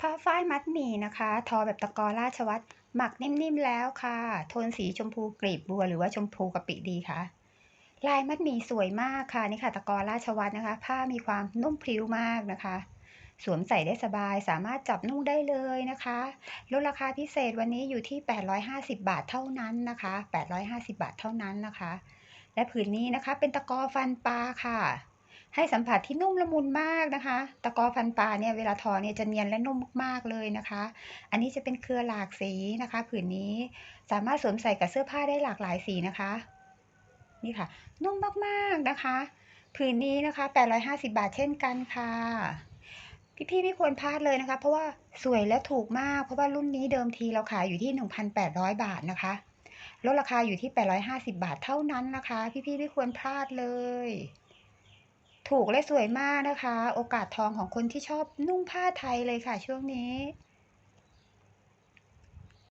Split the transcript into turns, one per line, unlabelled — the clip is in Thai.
ผ้าฝ้ายมัดหมี่นะคะ ทอแบบตะกอราชวัตรหมักนิ่มๆแล้วค่ะ โทนสีชมพูกลีบบัวหรือว่าชมพูกะปิดีคะลายมัดหมี่สวยมากค่ะนี่ค่ะ ตะกอราชวัตรนะคะ ผ้ามีความนุ่มพริ้วมากนะคะ สวมใส่ได้สบายสามารถจับนุ่งได้เลยนะคะลดราคาพิเศษวันนี้อยู่ที่ 850 บาทเท่านั้นนะคะ 850 บาทเท่านั้นนะคะ และผืนนี้นะคะเป็นตะกอฟันปลาค่ะ ให้สัมผัสที่นุ่มละมุนมากนะคะ ตะกอฟันปลาเนี่ยเวลาทอเนี่ยจะเนียนและนุ่มมากๆเลยนะคะ อันนี้จะเป็นเครือหลากสีนะคะ ผืนนี้สามารถสวมใส่กับเสื้อผ้าได้หลากหลายสีนะคะ นี่ค่ะ นุ่มมากๆนะคะ ผืนนี้นะคะ 850 บาทเช่นกันค่ะพี่ๆไม่ควรพลาดเลยนะคะ เพราะว่าสวยและถูกมาก เพราะว่ารุ่นนี้เดิมทีเราขายอยู่ที่ 1,800 บาทนะคะลดราคาอยู่ที่ 850 บาทเท่านั้นนะคะ พี่ๆไม่ควรพลาดเลย ถูกและสวยมากนะคะ โอกาสทองของคนที่ชอบนุ่งผ้าไทยเลยค่ะช่วงนี้